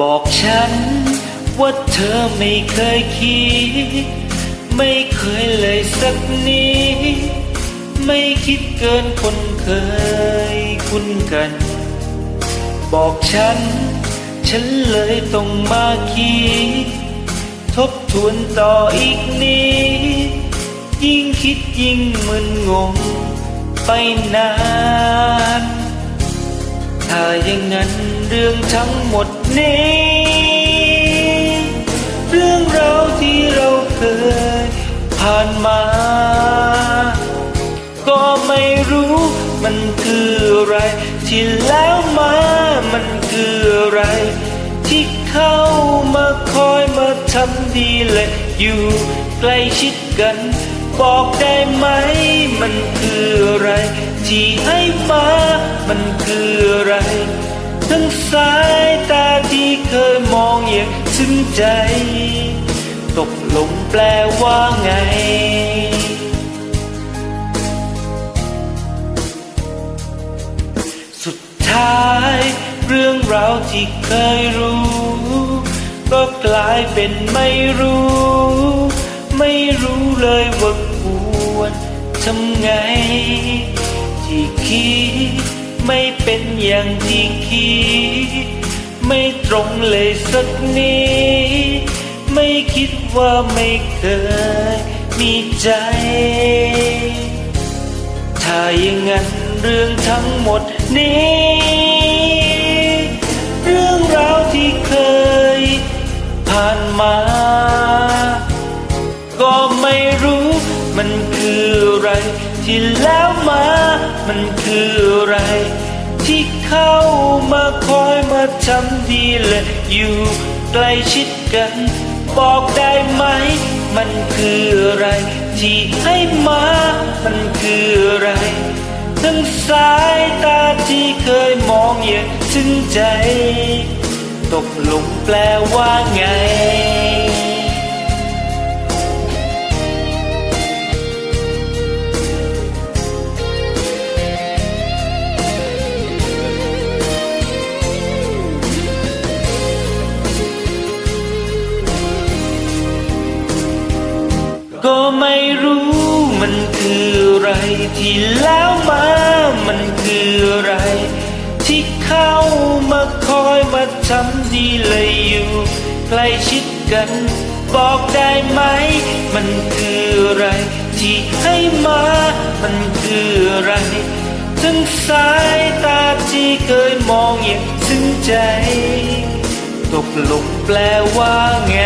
บอกฉันว่าเธอไม่เคยคิด ไม่เคยเลยสักนิดไม่คิดเกินคนเคยคุ้นกัน บอกฉัน ฉันเลยต้องมาคิด ทบทวนต่ออีกนิดยิ่งคิดยิ่งมึนงงไปนาน ถ้าอย่างนั้นเรื่องทั้งหมดนี้ เรื่องราวที่เราเคยผ่านมา ก็ไม่รู้มันคืออะไร ที่แล้วมามันคืออะไร ที่เข้ามาคอยมาทำดีและอยู่ใกล้ชิดกันบอกได้ไหม มันคืออะไร ที่ให้มามัน อย่างซึ้งใจ ตกลงแปลว่าไง สุดท้าย เรื่องราวที่เคยรู้ ก็กลายเป็นไม่รู้ ไม่รู้เลยว่าควรทำไง ที่คิดไม่เป็นอย่างที่คิด ไม่ตรงเลยสักนิดไม่คิดว่าไม่เคยมีใจ ถ้าอย่างนั้นเรื่องทั้งหมดนี้ เรื่องราวที่เคยผ่านมา ก็ไม่รู้มันคืออะไร ที่แล้วมา มันคืออะไร ที่เข้ามาคอยมาทำดีและอยู่ใกล้ชิดกัน บอกได้ไหม มันคืออะไร ที่ให้มา มันคืออะไร ทั้งสายตาที่เคยมองอย่างถึงใจ ตกลงแปลว่าไง รู้มันคืออะไรที่แล้วมามันคืออะไร ที่เข้ามาคอยมาทำดีเลยอยู่ใกล้ชิดกัน บอกได้ไหม มันคืออะไร ที่ให้มา มันคืออะไรทั้งสายตาที่เคยมองอย่างซึ้งใจ ตกลงแปลว่าไง